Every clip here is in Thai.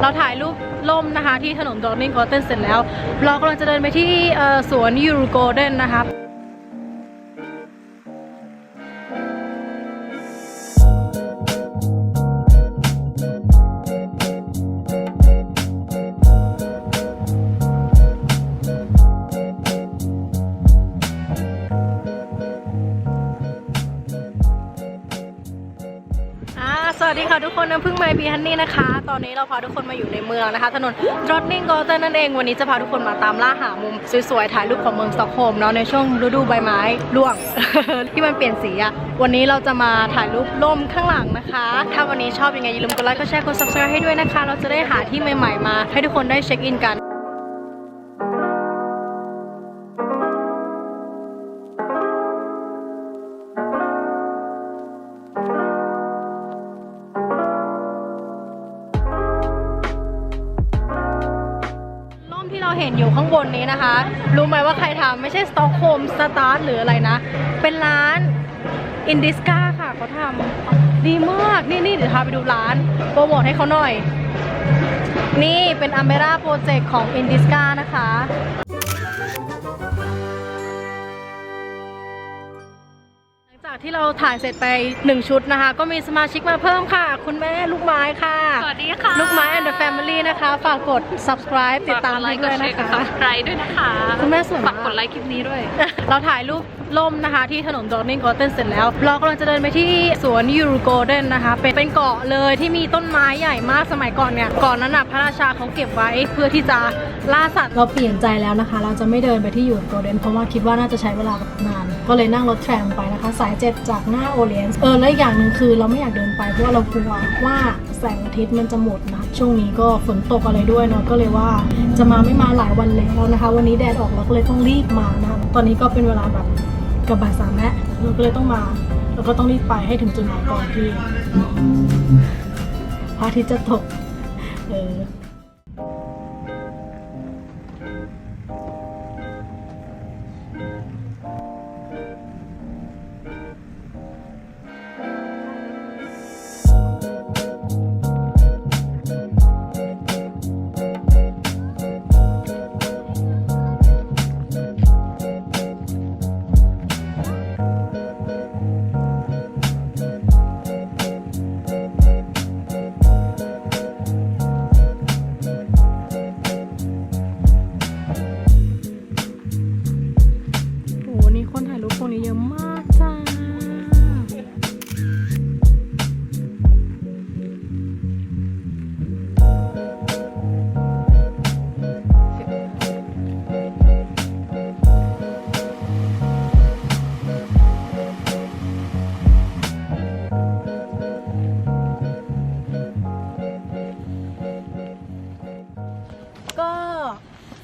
เราถ่ายรูปล่มนะคะที่ถนนดอร์นิงกอร์เทนเสร็จแล้ว เรากำลังจะเดินไปที่สวนยูรูโกลเด้นนะคะ วัสดีค่ะทุกคนน้ำพึ่งไมบีฮันนี่นะคะ ตอนนี้เราพาทุกคนมาอยู่ในเมืองนะคะ ถนนรถนิ่งกอเตนั่นเอง วันนี้จะพาทุกคนมาตามล่าหามุมสวยๆ ถ่ายรูปของเมืองสตอกโฮล์มเนาะในช่วงฤดูใบไม้ร่วง ที่มันเปลี่ยนสีอะวันนี้เราจะมาถ่ายรูปล่มข้างหลังนะคะ ถ้าวันนี้ชอบยังไงอย่าลืมกดไลค์กดแชร์กด subscribe ให้ด้วยนะคะ เราจะได้หาที่ใหม่ๆมา ให้ทุกคนได้เช็คอินกัน เราเห็นอยู่ข้างบนนี้นะคะ รู้ไหมว่าใครทำไม่ใช่สต็อกโฮมสตาร์ทหรืออะไรนะ เป็นร้านอินดิสกาค่ะเขาทำดีมาก นี่นี่เดี๋ยวพาไปดูร้าน โปรโมทให้เขาหน่อย นี่เป็นอัมเบร่าโปรเจกต์ของอินดิสกานะคะหลังจากที่เราถ่ายเสร็จไป 1 ชุดนะคะ ก็มีสมาชิกมาเพิ่มค่ะ คุณแม่ลูกไม้ค่ะ สวัสดีค่ะ ลูกไม้ and the family นะคะ ฝากกด subscribe ติดตามให้ด้วยนะคะฝากกดไลค์กดแชร์กด subscribe ด้วยนะคะคุณแม่สวยมากฝากกดไลค์คลิปนี้ด้วย เราถ่ายรูปล่มนะคะ ที่ถนนดอ n นิงกอเทนเสร็จแล้ว เรากำลังจะเดินไปที่สวนยูรูโกลเด้นนะคะเป็นเป็นเกาะเลยที่มีต้นไม้ใหญ่มากสมัยก่อนเนี่ยก่อนนั้นน่ะพระราชาเขาเก็บไว้เพื่อที่จะล่าสัตว์เราเปลี่ยนใจแล้วนะคะ เราจะไม่เดินไปที่ยูรูโกลเด้นเพราะว่าคิดว่าน่าจะใช้เวลานาน ก็เลยนั่งรถแทรมไปนะคะ สายเจ็ดจากหน้าโอเลียนเออและอีกอย่างหนึ่งคือเราไม่อยากเดินไปเพราะว่าเรากลัวว่าแสงอาทิตย์มันจะหมดนะ ช่วงนี้ก็ฝนตกอะไรด้วยเนาะก็เลยว่าจะมาไม่มาหลายวันแล้วนะคะ วันนี้แดดออกเราก็เลยต้องรีบมานะคะตอนนี้ก็เป็นเวลาแบบเกับบ่ายสามแล้วเราก็เลยต้องมาแล้วก็ต้องรีบไปให้ถึงจุดหมายก่อนที่พระอาทิตย์จะตกเออ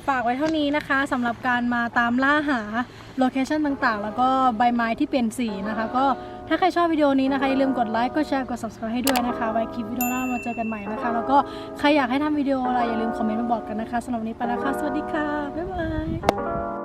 ฝากไว้เท่านี้นะคะสำหรับการมาตามล่าหาโลเคชันต่างๆ แล้วก็ใบไม้ที่เปลี่ยนสีนะคะ ก็ถ้าใครชอบวิดีโอนี้นะคะอย่าลืมกดไลค์กดแชร์กด subscribe ให้ด้วยนะคะ ไว้คลิปวิดีโอหน้ามาเจอกันใหม่นะคะ แล้วก็ใครอยากให้ทำวิดีโออะไรอย่าลืมคอมเมนต์มาบอกกันนะคะสำหรับวันนี้ไปแล้วค่ะสวัสดีค่ะบ๊ายบาย